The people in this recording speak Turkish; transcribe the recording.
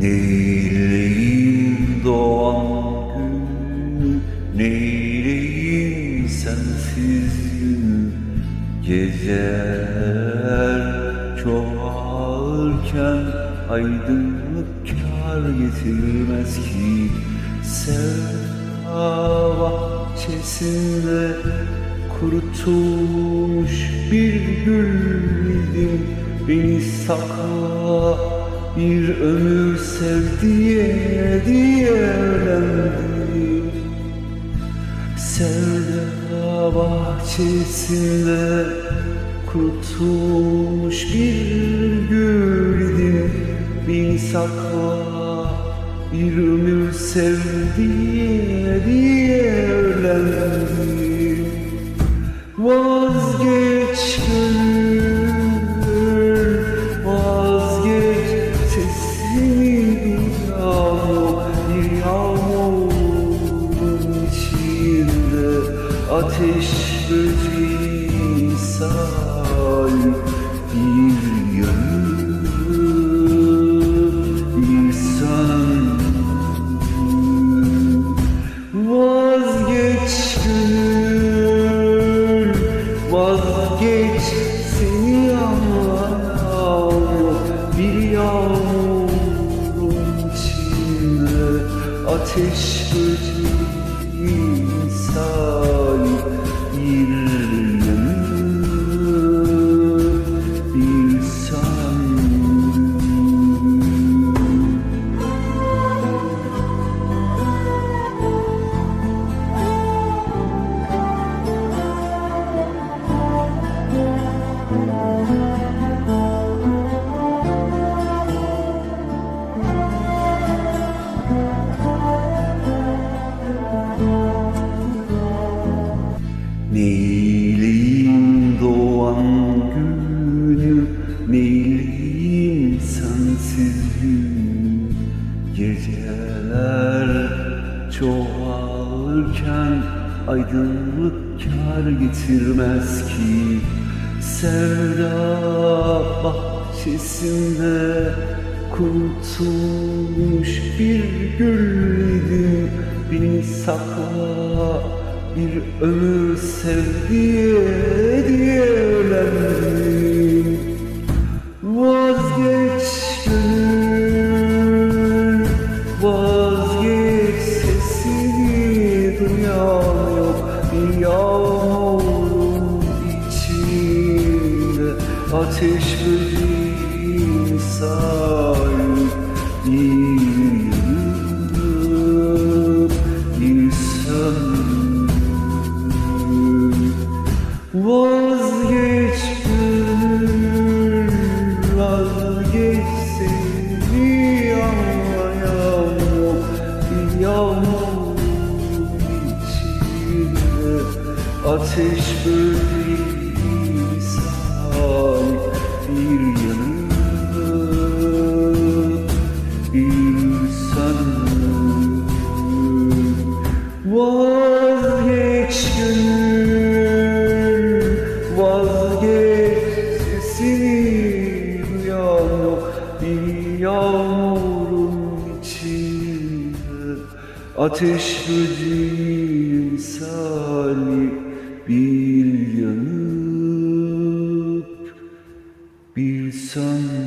Neyleyim doğan gün Neyleyim sensiz gün? Geceler çoğalırken Aydınlık kar getirmez ki. Sevda bahçesinde Kurutulmuş bir gül idim Beni sakla bir ömür sev diye öğrendim Sevda bahçesinde kurutulmuş bir gül idim Beni sakla bir ömür sev diye öğrendim Vazgeç ateş böceği say, bir yanıp bir söndü. Vazgeç gönül, vazgeç seni anlamıyor Bir yağmurun içinde ateş böceği sensiz gün Geceler çoğalırken Aydınlık kar getirmez ki. Sevda bahçesinde Kurutulmuş bir gül idim Beni sakla bir ömür sev diye diye Ateş böceği bir söndü Vazgeç gönül, vazgeç seni anlayan yok içinde. Ateş böceği Vazgeç gönül, vazgeç yağmurun içinde. Ateş böceği misali Bir yanıp bir söndü